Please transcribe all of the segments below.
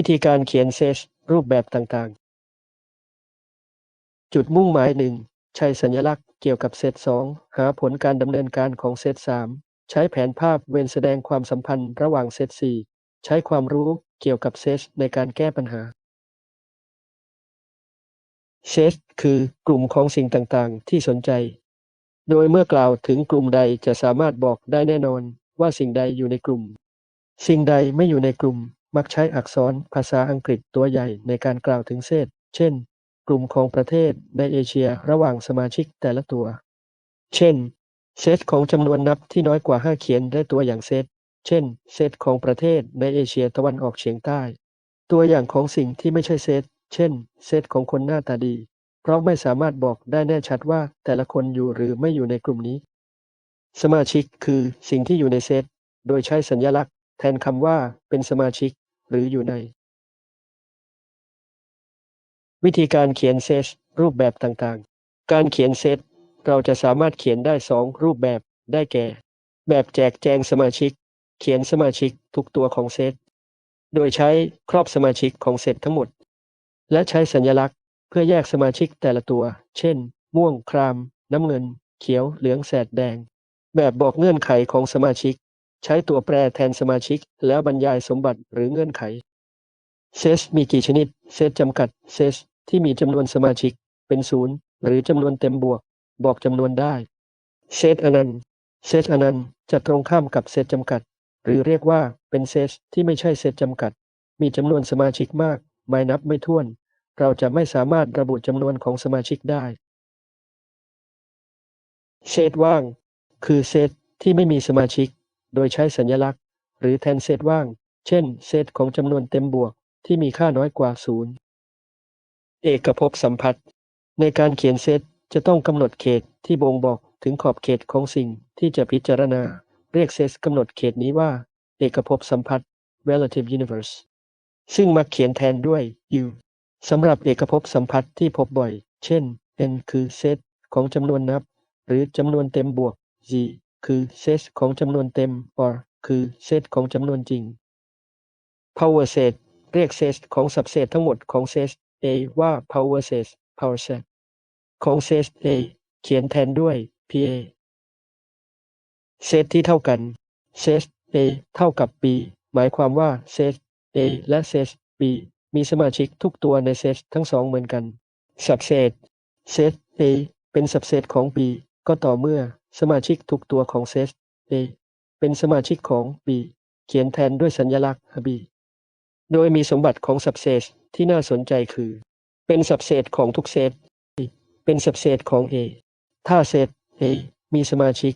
วิธีการเขียนเซตรูปแบบต่างๆ จุดมุ่งหมายหนึ่งใช้สัญลักษณ์เกี่ยวกับเซตสองหาผลการดำเนินการของเซตสามใช้แผนภาพเวนแสดงความสัมพันธ์ระหว่างเซตสี่ใช้ความรู้เกี่ยวกับเซตในการแก้ปัญหาเซตคือกลุ่มของสิ่งต่างๆ ที่สนใจ โดยเมื่อกล่าวถึงกลุ่มใดจะสามารถบอกได้แน่นอนว่าสิ่งใดอยู่ในกลุ่ม สิ่งใดไม่อยู่ในกลุ่ม มักใช้อักษรภาษาอังกฤษตัวใหญ่ในการกล่าวถึงเซตเช่น กลุ่มของประเทศในเอเชียระหว่างสมาชิกแต่ละตัว เช่น เซตของจำนวนนับที่น้อยกว่า 5 เขียนได้ตัวอย่างเซต เช่น เซตของประเทศในเอเชียตะวันออกเฉียงใต้ ตัวอย่างของสิ่งที่ไม่ใช่เซต เช่น เซตของคนหน้าตาดี เพราะไม่สามารถบอกได้แน่ชัดว่าแต่ละคนอยู่หรือไม่อยู่ในกลุ่มนี้ สมาชิกคือสิ่งที่อยู่ในเซต โดยใช้สัญลักษณ์แทนคำว่าเป็นสมาชิก หรืออยู่ใน วิธีการเขียนเซตรูปแบบต่างๆ การเขียนเซตเราจะสามารถเขียนได้สองรูปแบบได้แก่ แบบแจกแจงสมาชิก เขียนสมาชิกทุกตัวของเซตโดยใช้ครอบสมาชิกของเซตทั้งหมด และใช้สัญลักษณ์เพื่อแยกสมาชิกแต่ละตัว เช่น ม่วง คราม น้ำเงิน เขียว เหลือง แสดแดง แบบบอกเงื่อนไขของสมาชิก ใช้ตัวแปรแทนสมาชิก แล้วบรรยายสมบัติหรือเงื่อนไข เซตมีกี่ชนิด เซตจำกัด เซตที่มีจำนวนสมาชิกเป็นศูนย์หรือจำนวนเต็มบวก บอกจำนวนได้ เซตอนันต์ เซตอนันต์จะตรงข้ามกับเซตจำกัด หรือเรียกว่าเป็นเซตที่ไม่ใช่เซตจำกัด มีจำนวนสมาชิกมากไม่นับไม่ถ้วน เราจะไม่สามารถระบุจำนวนของสมาชิกได้ เซตว่าง คือเซตที่ไม่มีสมาชิก โดยใช้สัญลักษณ์ หรือแทนเซตว่าง เช่นเซตของจำนวนเต็มบวกที่มีค่าน้อยกว่าศูนย์เอกภพสัมพัทธ์ในการเขียนเซตจะต้องกำหนดเขตที่บ่งบอกถึงขอบเขตของสิ่งที่จะพิจารณา เรียกเซตกำหนดเขตนี้ว่า เอกภพสัมพัทธ์ relative universe ซึ่งมักเขียนแทนด้วย u สำหรับเอกภพสัมพัทธ์ที่พบบ่อย เช่น n คือเซตของจำนวนนับ หรือจำนวนเต็มบวก g คือเซตของจำนวนเต็ม or คือเซตของจำนวนจริง power set เรียกเซตของสับเซตทั้งหมดของเซต A ว่า power set power set ของเซต A เขียนแทนด้วย PA เซตที่เท่ากันเซต A เท่ากับ B หมายความว่าเซต A และเซต B มีสมาชิกทุกตัวในเซตทั้งสองเหมือนกันสับเซตเซต A เป็นสับเซตของ B ก็ต่อเมื่อสมาชิกทุกตัวของเซต A เป็นสมาชิกของ B เขียนแทนด้วยสัญลักษณ์ B โดยมีสมบัติของสับเซตที่น่าสนใจคือ เป็นสับเซตของทุกเซตเป็นสับเซตของ A ถ้าเซต A มีสมาชิก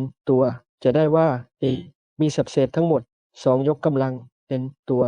n ตัว จะได้ว่า A มีสับเซตทั้งหมด 2 ยกกำลัง n ตัว